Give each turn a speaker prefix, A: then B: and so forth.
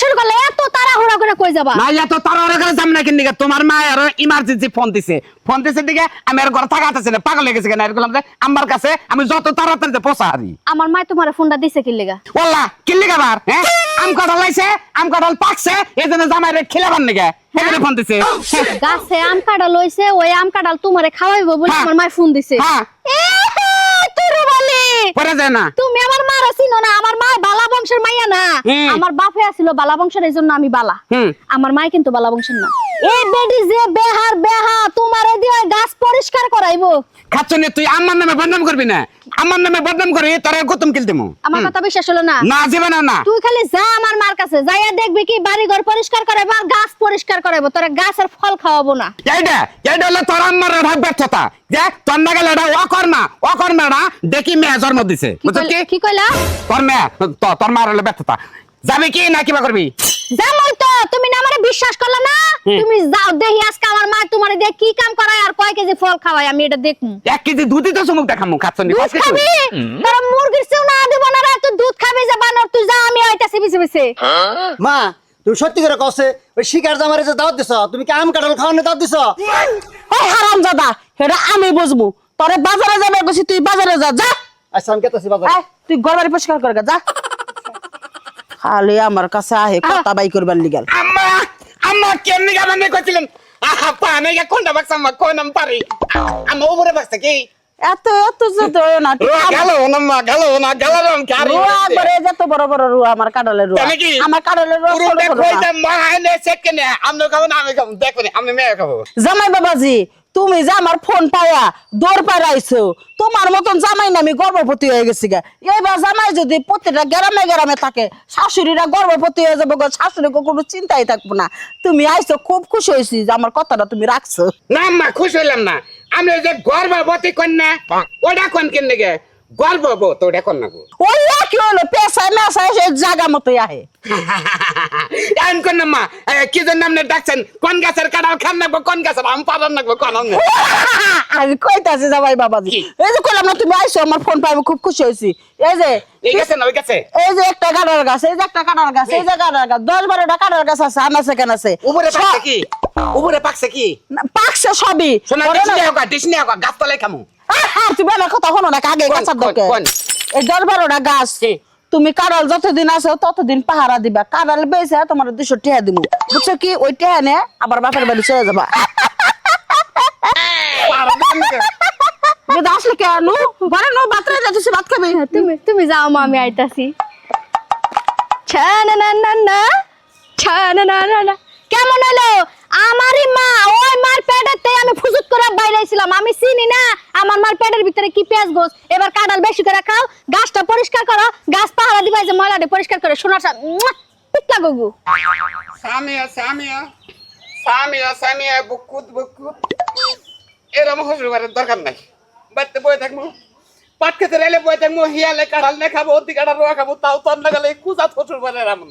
A: শুরু করলে এত তাড়াহুড়া করে কই যাবা?
B: না এত তারা ওরা করে যাম না কিন দিকে? তোমার মা আর ইমার্জেন্সি ফোন দিছে। ফোন দিছে দিকে আমি আর ঘর থাকা আছে না পাগল হয়ে গেছে কেন? এরকম যে আমার কাছে আমি যত তাড়াতাড়ি যে পৌঁছা হারি
A: আমার মা তোমার ফোনটা দিছে কি লেগা?
B: ওল্লা কিল্লি গাবার হ্যাঁ? আম কাঁঠাল লাইছে আম কাঁঠাল পাকছে এই জন্য জামাই রে খেলাবার নিকে? এখানে ফোন দিছে।
A: গাছে আম কাঁঠাল লইছে ওই আম কাঁঠাল তোমারে খাওয়াইবো বলে
B: হ্যাঁ।
A: আমার মা ফোন দিছে।
B: হ্যাঁ। পরে যায় না।
A: তুমি আমার মা চিনো না আমার মা বালা বংশের মাইয়া না। আমার বাপে আছিল বালা বংশের এই জন্য আমি বালা। আমার মাই কিন্তু বালা বংশের না। এই বেডি যে বেহার বেহা তোমারে দিয়ে ওই গাছ পরিষ্কার করাইবো।
B: খাচ্ছনি তুই আমার নামে বদনাম করবি না। আমার নামে বদনাম করি তোর গৌতম কিল দিমু।
A: আমার কথা বিশ্বাস হলো না?
B: না যাবে না। না
A: তুই খালি যা আমার মার কাছে যাইয়া দেখবি কি বাড়ি ঘর পরিষ্কার করাইবো আর গাছ পরিষ্কার করাইবো। তোরা গাছের ফল খাওয়াবো না।
B: এইটা এইটা হলো তোর আমার ভাগ ব্যর্থতা। যে তোর না দেখি মেয়ে জন্ম দিছে।
A: কি
B: বুঝছ কি?
A: কি কইলা?
B: তোর মেয়ে তো- তোর মার হলো ব্যর্থতা। যাবে কি না কিবা করবি?
A: তো বিশ্বাস করলে না। তুমি যাও দেখি আজকে আমার মা তোমারে দিয়ে কি কাম করায় আর কয় কেজি ফল খাওয়ায় আমি এটা দেখমু।
B: এক কেজি দুধই তো চুমুক দেখামু খাচ্ছনি
A: দুধ খাবি? তোর মুরগির চেও না দিব না রে তুই দুধ খাবি যে বানর তুই যা আমি আইতাছি বিছে বিছে
C: মা তুমি সত্যি করে কসে ওই শিকার জামারে যে দাওয়াত দিছ তুমি কি আম কাঁঠাল খাওয়ানো দাওয়াত দিছ?
D: ওই হারাম দাদা সেটা আমি বুঝব। তোরে বাজারে যাবে গেছি তুই বাজারে যা যা।
C: আচ্ছা আমি কেতেছি বাজার।
D: তুই ঘর বাড়ি পরিষ্কার করে যা। খালি আমার কাছে আহে। কথা বাই করবার লিগাল।
B: আম্মা কেমনি গাবান কইছিলেন আহা পানে গা কোনটা বাক্স আম্মা? কোন নাম পারি আম্মা উপরে বাক্স কি?
D: এত এত হয় না
B: গেল না মা গেল না গেল না কারি
D: রুয়া একবারে যত বড় বড় রুয়া আমার কাডলে রুয়া।
B: কি?
D: আমার কাডলে রুয়া
B: পুরো দেখো মা নে সেকেন্ড আমনে খাব না আমি খাব দেখো আমনে আমি মেয়ে খাব।
D: জামাই বাবাজি তুমি যে আমার ফোন পায়া দৌড় পায় আইছো তোমার মতন জামাই না আমি গর্ভবতী হয়ে গেছি গা। এবার জামাই যদি প্রত্যেকটা গ্রামে গ্রামে থাকে শাশুড়িরা গর্ভবতী হয়ে যাব গো, শাশুড়িকে কোনো চিন্তাই থাকব না। তুমি আইছো খুব খুশি হয়েছি যে আমার কথাটা তুমি রাখছো।
B: না আম্মা খুশ হইলাম না। আমি যে গর্ভবতী কন্যা ওটা কোন কেন গর্ভবত ওটা কোন না
D: ওই কি হলো পেশায় মেশায় সে জায়গা মতোই আহে
B: এমন কোন না মা কি জন্য আপনি ডাকছেন কোন গাছের কাঁঠাল খান নাকবো কোন গাছের আম পালন নাকবো কোন আম
D: আমি কইতাছি জামাই বাবাজি এই যে কইলাম না তুমি আইছো আমার ফোন পাই আমি খুব খুশি হয়েছি এই যে
B: এই গাছে না ওই গাছে
D: এই যে একটা কাঁঠাল গাছ এই যে একটা কাঁঠাল গাছ এই যে কাঁঠাল গাছ দশ বারোটা কাঁঠাল গাছ আছে আনাছে কেন আছে
B: উপরে পাকছে কি উপরে পাকছে কি
D: পাকছে সবই
B: শোনা
D: ওরে
B: ডিস
D: না-
B: নিয়ে হোক ডিস গাছ তলায় খামু
D: আহা, তুমি আমার কথা শোনো না আগে গাছের দরকার? এই গাছ? তুমি কাঁড়াল যতদিন আছে ততদিন পাহারা দিবা। কাঁড়াল বেছে তোমার দুশো টিহা দিব বুঝছ কি? ওই টিহা নে আবার বাপের বাড়ি চলে যাবা। খাবি।
A: তুমি যাও আইতাছি। আমারই মা, ওই মার আমি ফুজুত আমি চিনি না আমার মার পেটের ভিতরে কি পেঁয়াজ গোস। বেশি করে খাও, গাছটা পরিষ্কার করো, গাছ পাহারা দিবা যে ময়লাটা পরিষ্কার করে, সোনার সা পিটলা গগু।
B: সামিয়া সামিয়া সামিয়া সামিয়া, বুকুত বুকুত। এরম দরকার নাই। বাইতে বই থাকব পাট রেলে বই থাকব হিয়ালে কাড়াল না খাব, অতি কাঁঠাল রোয়া খাব, তাও তন্ন গেলে কুজা হসুর রাম